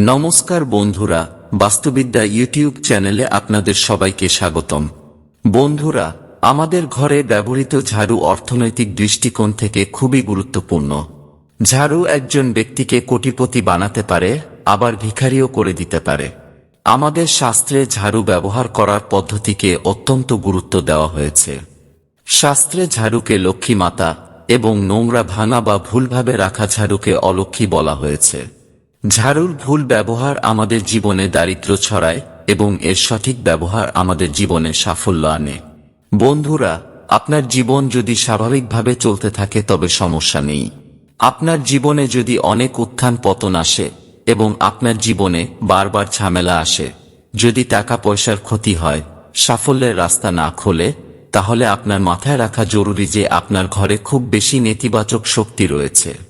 নমস্কার বন্ধুরা, বাস্তুবিদ্যা ইউটিউব চ্যানেলে আপনাদের সবাইকে স্বাগতম। বন্ধুরা, আমাদের ঘরে ব্যবহৃত ঝাড়ু অর্থনৈতিক দৃষ্টিকোণ থেকে খুবই গুরুত্বপূর্ণ। ঝাড়ু একজন ব্যক্তিকে কোটিপতি বানাতে পারে, আবার ভিখারিও করে দিতে পারে। আমাদের শাস্ত্রে ঝাড়ু ব্যবহার করার পদ্ধতিকে অত্যন্ত গুরুত্ব দেওয়া হয়েছে। শাস্ত্রে ঝাড়ুকে লক্ষ্মী মাতা এবং নোংরা ভাঙা বা ভুলভাবে রাখা ঝাড়ুকে অলক্ষ্মী বলা হয়েছে। ঝাড়ুর ভুল ব্যবহার আমাদের জীবনে দারিদ্র ছড়ায় এবং এর সঠিক ব্যবহার আমাদের জীবনে সাফল্য আনে। বন্ধুরা, আপনার জীবন যদি স্বাভাবিকভাবে চলতে থাকে তবে সমস্যা নেই। আপনার জীবনে যদি অনেক উত্থান পতন আসে এবং আপনার জীবনে বারবার ঝামেলা আসে, যদি টাকা পয়সার ক্ষতি হয়, সাফল্যের রাস্তা না খোলে, তাহলে আপনার মাথায় রাখা জরুরি যে আপনার ঘরে খুব বেশি নেতিবাচক শক্তি রয়েছে।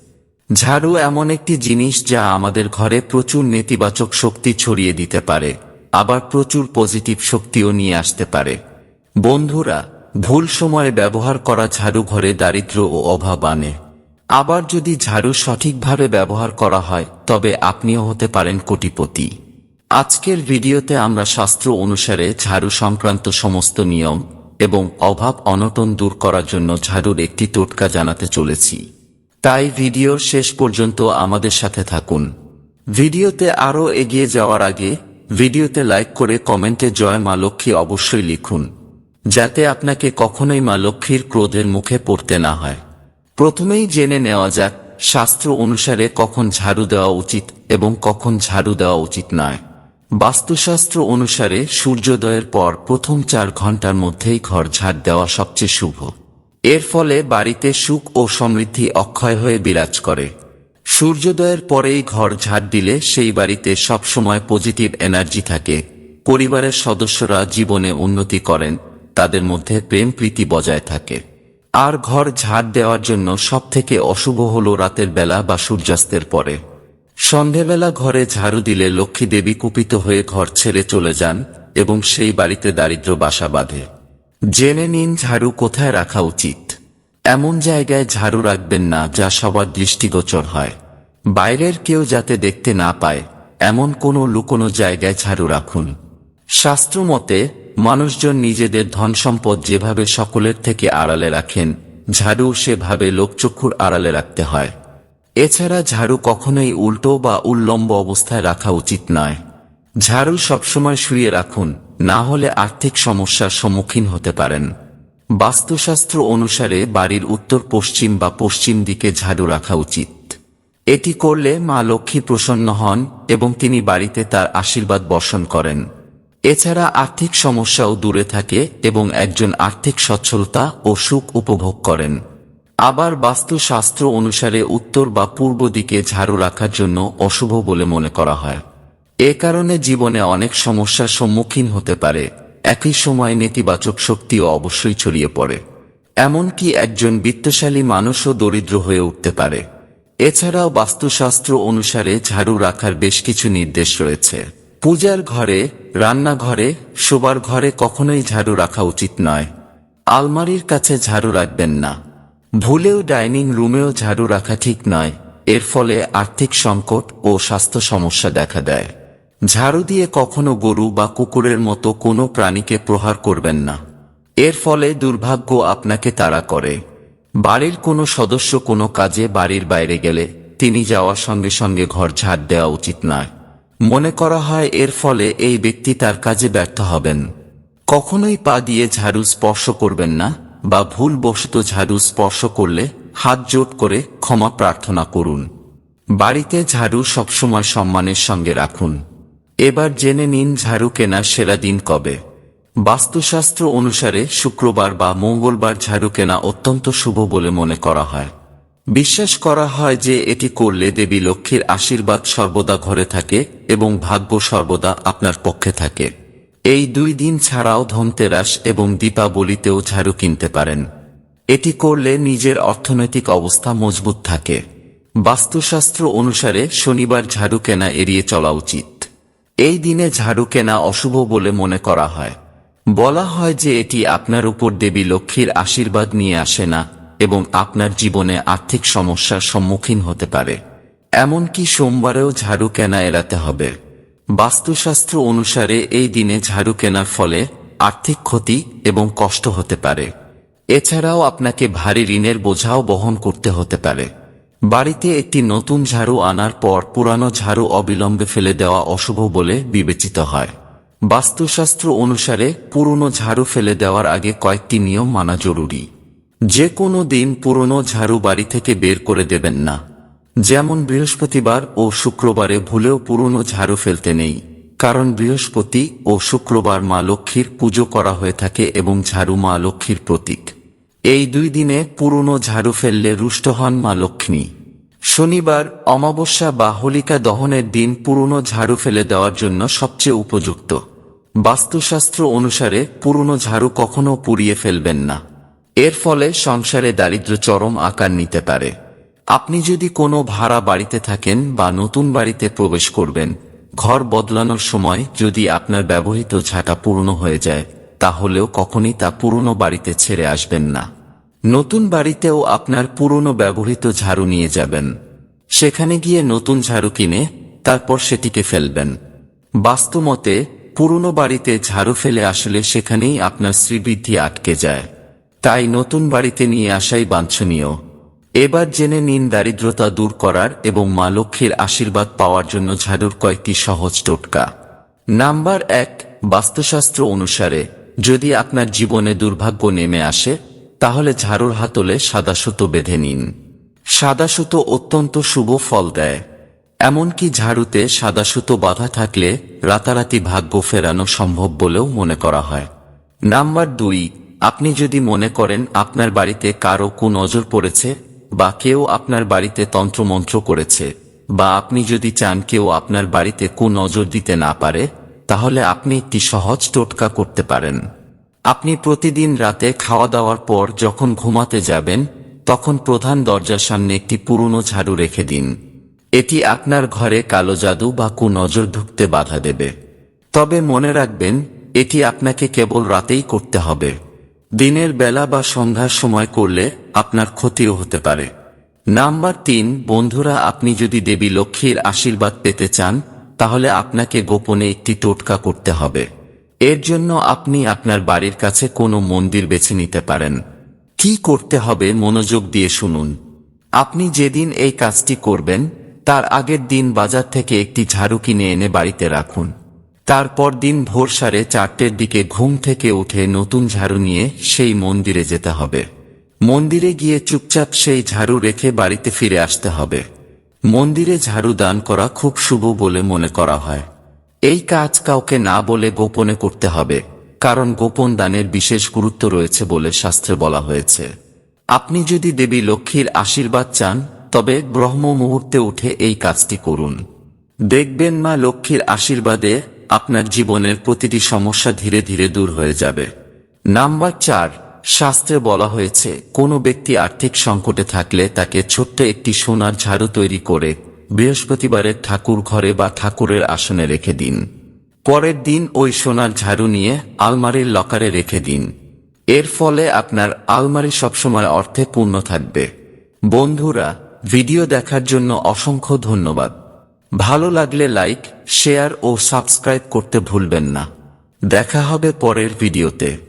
ঝাড়ু এমন একটি জিনিস যা আমাদের ঘরে প্রচুর নেতিবাচক শক্তি ছড়িয়ে দিতে পারে, আবার প্রচুর পজিটিভ শক্তিও নিয়ে আসতে পারে। বন্ধুরা, ভুল সময়ে ব্যবহার করা ঝাড়ু ঘরে দারিদ্র ও অভাব আনে। আবার যদি ঝাড়ু সঠিকভাবে ব্যবহার করা হয়, তবে আপনিও হতে পারেন কোটিপতি। আজকের ভিডিওতে আমরা শাস্ত্র অনুসারে ঝাড়ু সংক্রান্ত সমস্ত নিয়ম এবং অভাব অনটন দূর করার জন্য ঝাড়ুর একটি টোটকা জানাতে চলেছি। তাই ভিডিওর শেষ পর্যন্ত আমাদের সাথে থাকুন। ভিডিওতে আরও এগিয়ে যাওয়ার আগে ভিডিওতে লাইক করে কমেন্টে জয় মা লক্ষ্মী অবশ্যই লিখুন, যাতে আপনাকে কখনোই মা লক্ষ্মীর ক্রোধের মুখে পড়তে না হয়। প্রথমেই জেনে নেওয়া যাক, শাস্ত্র অনুসারে কখন ঝাড়ু দেওয়া উচিত এবং কখন ঝাড়ু দেওয়া উচিত নয়। বাস্তুশাস্ত্র অনুসারে সূর্যোদয়ের পর প্রথম চার ঘণ্টার মধ্যেই ঘর ঝাড় দেওয়া সবচেয়ে শুভ। এর ফলে বাড়িতে সুখ ও সমৃদ্ধি অক্ষয় হয়ে বিরাজ করে। সূর্যোদয়ের পরেই ঘর ঝাড় দিলে সেই বাড়িতে সবসময় পজিটিভ এনার্জি থাকে। পরিবারের সদস্যরা জীবনে উন্নতি করেন, তাদের মধ্যে প্রেম প্রীতি বজায় থাকে। আর ঘর ঝাড় দেওয়ার জন্য সবথেকে অশুভ হল রাতের বেলা বা সূর্যাস্তের পরে। সন্ধেবেলা ঘরে ঝাড়ু দিলে লক্ষ্মী দেবী কুপিত হয়ে ঘর ছেড়ে চলে যান এবং সেই বাড়িতে দারিদ্র বাসা বাঁধে। জেনে নিন ঝাড়ু কোথায় রাখা উচিত। এমন জায়গায় ঝাড়ু রাখবেন না যা সবার দৃষ্টিগোচর হয়। বাইরের কেউ যাতে দেখতে না পায়, এমন কোনো লুকোনো জায়গায় ঝাড়ু রাখুন। শাস্ত্রমতে মানুষজন নিজেদের ধন সম্পদ যেভাবে সকলের থেকে আড়ালে রাখেন, ঝাড়ু সেভাবে লোকচক্ষুর আড়ালে রাখতে হয়। এছাড়া ঝাড়ু কখনোই উল্টো বা উল্লম্ব অবস্থায় রাখা উচিত নয়। ঝাড়ু সবসময় শুয়ে রাখুন না হলে আর্থিক সমস্যার সম্মুখীন হতে পারেন। বাস্তুশাস্ত্র অনুসারে বাড়ির উত্তর পশ্চিম বা পশ্চিম দিকে ঝাড়ু রাখা উচিত। এটি করলে মা লক্ষ্মী প্রসন্ন হন এবং তিনি বাড়িতে তার আশীর্বাদ বর্ষণ করেন। এছাড়া আর্থিক সমস্যাও দূরে থাকে এবং একজন আর্থিক সচ্ছলতা ও সুখ উপভোগ করেন। আবার বাস্তুশাস্ত্র অনুসারে উত্তর বা পূর্ব দিকে ঝাড়ু রাখার জন্য অশুভ বলে মনে করা হয়। এ কারণে জীবনে অনেক সমস্যার সম্মুখীন হতে পারে। একই সময় নেতিবাচক শক্তিও অবশ্যই ছড়িয়ে পড়ে। এমনকি একজন বিত্তশালী মানুষও দরিদ্র হয়ে উঠতে পারে। এছাড়াও বাস্তুশাস্ত্র অনুসারে ঝাড়ু রাখার বেশ কিছু নির্দেশ রয়েছে। পূজার ঘরে, রান্নাঘরে, শোবার ঘরে কখনোই ঝাড়ু রাখা উচিত নয়। আলমারির কাছে ঝাড়ু রাখবেন না। ভুলেও ডাইনিং রুমেও ঝাড়ু রাখা ঠিক নয়। এর ফলে আর্থিক সংকট ও স্বাস্থ্য সমস্যা দেখা দেয়। ঝাড়ু দিয়ে কখনো গরু বা কুকুরের মতো কোনো প্রাণীকে প্রহার করবেন না। এর ফলে দুর্ভাগ্য আপনাকে তাড়া করে। বাড়ির কোনো সদস্য কোনো কাজে বাড়ির বাইরে গেলে তিনি যাওয়ার সঙ্গে সঙ্গে ঘর ঝাড় দেওয়া উচিত নয়। মনে করা হয় এর ফলে এই ব্যক্তি তার কাজে ব্যর্থ হবেন। কখনোই পা দিয়ে ঝাড়ু স্পর্শ করবেন না বা ভুল বশত ঝাড়ু স্পর্শ করলে হাত জোট করে ক্ষমা প্রার্থনা করুন। বাড়িতে ঝাড়ু সবসময় সম্মানের সঙ্গে রাখুন। এবার জেনে নিন ঝাড়ু কেনার সেরা দিন কবে। বাস্তুশাস্ত্র অনুসারে শুক্রবার বা মঙ্গলবার ঝাড়ু কেনা অত্যন্ত শুভ বলে মনে করা হয়। বিশ্বাস করা হয় যে এটি করলে দেবী লক্ষ্মীর আশীর্বাদ সর্বদা ঘরে থাকে এবং ভাগ্য সর্বদা আপনার পক্ষে থাকে। এই দুই দিন ছাড়াও ধনতেরাস এবং দীপাবলিতেও ঝাড়ু কিনতে পারেন। এটি করলে নিজের অর্থনৈতিক অবস্থা মজবুত থাকে। বাস্তুশাস্ত্র অনুসারে শনিবার ঝাড়ু কেনা এড়িয়ে চলা উচিত। এই দিনে ঝাড়ু কেনা অশুভ বলে মনে করা হয়। বলা হয় যে এটি আপনার উপর দেবী লক্ষ্মীর আশীর্বাদ নিয়ে আসে না এবং আপনার জীবনে আর্থিক সমস্যার সম্মুখীন হতে পারে। এমনকি সোমবারেও ঝাড়ু কেনা এড়াতে হবে। বাস্তুশাস্ত্র অনুসারে এই দিনে ঝাড়ু কেনার ফলে আর্থিক ক্ষতি এবং কষ্ট হতে পারে। এছাড়াও আপনাকে ভারী ঋণের বোঝাও বহন করতে হতে পারে। বাড়িতে একটি নতুন ঝাড়ু আনার পর পুরানো ঝাড়ু অবিলম্বে ফেলে দেওয়া অশুভ বলে বিবেচিত হয়। বাস্তুশাস্ত্র অনুসারে পুরনো ঝাড়ু ফেলে দেওয়ার আগে কয়েকটি নিয়ম মানা জরুরি। যে কোনো দিন পুরনো ঝাড়ু বাড়ি থেকে বের করে দেবেন না। যেমন বৃহস্পতিবার ও শুক্রবারে ভুলেও পুরনো ঝাড়ু ফেলতে নেই। কারণ বৃহস্পতি ও শুক্রবার মা লক্ষ্মীর পুজো করা হয়ে থাকে এবং ঝাড়ু মা লক্ষ্মীর প্রতীক। এই দুই দিনে পুরনো ঝাড়ু ফেললে রুষ্ট হন মা লক্ষ্মী। শনিবার অমাবস্যা বা হোলিকা দহনের দিন পুরনো ঝাড়ু ফেলে দেওয়ার জন্য সবচেয়ে উপযুক্ত। বাস্তুশাস্ত্র অনুসারে পুরনো ঝাড়ু কখনো পুড়িয়ে ফেলবেন না। এর ফলে সংসারে দারিদ্র চরম আকার নিতে পারে। আপনি যদি কোনো ভাড়া বাড়িতে থাকেন বা নতুন বাড়িতে প্রবেশ করবেন, ঘর বদলানোর সময় যদি আপনার ব্যবহৃত ঝাঁটা পূর্ণ হয়ে যায় তাহলেও কখনই তা পুরনো বাড়িতে ছেড়ে আসবেন না। নতুন বাড়িতেও আপনার পুরনো ব্যবহৃত ঝাড়ু নিয়ে যাবেন। সেখানে গিয়ে নতুন ঝাড়ু কিনে তারপর সেটিকে ফেলবেন। বাস্তুমতে পুরনো বাড়িতে ঝাড়ু ফেলে আসলে সেখানেই আপনার শ্রীবৃদ্ধি আটকে যায়। তাই নতুন বাড়িতে নিয়ে আসাই বাঞ্ছনীয়। এবার জেনে নিন দারিদ্রতা দূর করার এবং মা লক্ষ্মীর আশীর্বাদ পাওয়ার জন্য ঝাড়ুর কয়েকটি সহজ টোটকা। নাম্বার এক, বাস্তুশাস্ত্র অনুসারে। যদি আপনার জীবনে দুর্ভাগ্য নেমে আসে, তাহলে ঝাড়ুর হাতলে সাদা সুতো বেঁধে নিন। সাদা সুতো অত্যন্ত শুভ ফল দেয়। এমনকি ঝাড়ুতে সাদা সুতো বাঁধা থাকলে রাতারাতি ভাগ্য ফেরানো সম্ভব বলেও মনে করা হয়। নাম্বার দুই, আপনি যদি মনে করেন আপনার বাড়িতে কারও কুনজর পড়েছে বা কেউ আপনার বাড়িতে তন্ত্রমন্ত্র করেছে বা আপনি যদি চান কেউ আপনার বাড়িতে কুনজর দিতে না পারে তাহলে আপনি একটি সহজ টোটকা করতে পারেন। আপনি প্রতিদিন রাতে খাওয়া দাওয়ার পর যখন ঘুমাতে যাবেন, তখন প্রধান দরজার সামনে একটি পুরনো ঝাড়ু রেখে দিন। এটি আপনার ঘরে কালো জাদু বা কুনজর ঢুকতে বাধা দেবে। তবে মনে রাখবেন, এটি আপনাকে কেবল রাতেই করতে হবে। দিনের বেলা বা সন্ধ্যার সময় করলে আপনার ক্ষতিও হতে পারে। নাম্বার তিন, বন্ধুরা, আপনি যদি দেবী লক্ষ্মীর আশীর্বাদ পেতে চান তাহলে আপনাকে গোপনে একটি টোটকা করতে হবে। এর জন্য আপনি আপনার বাড়ির কাছে কোনো মন্দির বেছে নিতে পারেন। কি করতে হবে মনোযোগ দিয়ে শুনুন। আপনি যেদিন এই কাজটি করবেন, তার আগের দিন বাজার থেকে একটি ঝাড়ু কিনে এনে বাড়িতে রাখুন। তারপর দিন ভোর সাড়ে চারটের দিকে ঘুম থেকে উঠে নতুন ঝাড়ু নিয়ে সেই মন্দিরে যেতে হবে। মন্দিরে গিয়ে চুপচাপ সেই ঝাড়ু রেখে বাড়িতে ফিরে আসতে হবে। মন্দিরে ঝাড়ু দান করা খুব শুভ বলে মনে করা হয়। এই কাজ কাউকে না বলে গোপনে করতে হবে, কারণ গোপন দানের বিশেষ গুরুত্ব রয়েছে বলে শাস্ত্রে বলা হয়েছে। আপনি যদি দেবী লক্ষ্মীর আশীর্বাদ চান, তবে ব্রহ্ম মুহূর্তে উঠে এই কাজটি করুন। দেখবেন মা লক্ষ্মীর আশীর্বাদে আপনার জীবনের প্রতিটি সমস্যা ধীরে ধীরে দূর হয়ে যাবে। নাম্বার চার শাস্ত্রে বলা হয়েছে, কোনো ব্যক্তি আর্থিক সংকটে থাকলে তাকে ছোট্ট একটি সোনার ঝাড়ু তৈরি করে বৃহস্পতিবারের ঠাকুর ঘরে বা ঠাকুরের আসনে রেখে দিন। পরের দিন ওই সোনার ঝাড়ু নিয়ে আলমারির লকারে রেখে দিন। এর ফলে আপনার আলমারি সবসময় অর্থে পূর্ণ থাকবে। বন্ধুরা, ভিডিও দেখার জন্য অসংখ্য ধন্যবাদ। ভালো লাগলে লাইক, শেয়ার ও সাবস্ক্রাইব করতে ভুলবেন না। দেখা হবে পরের ভিডিওতে।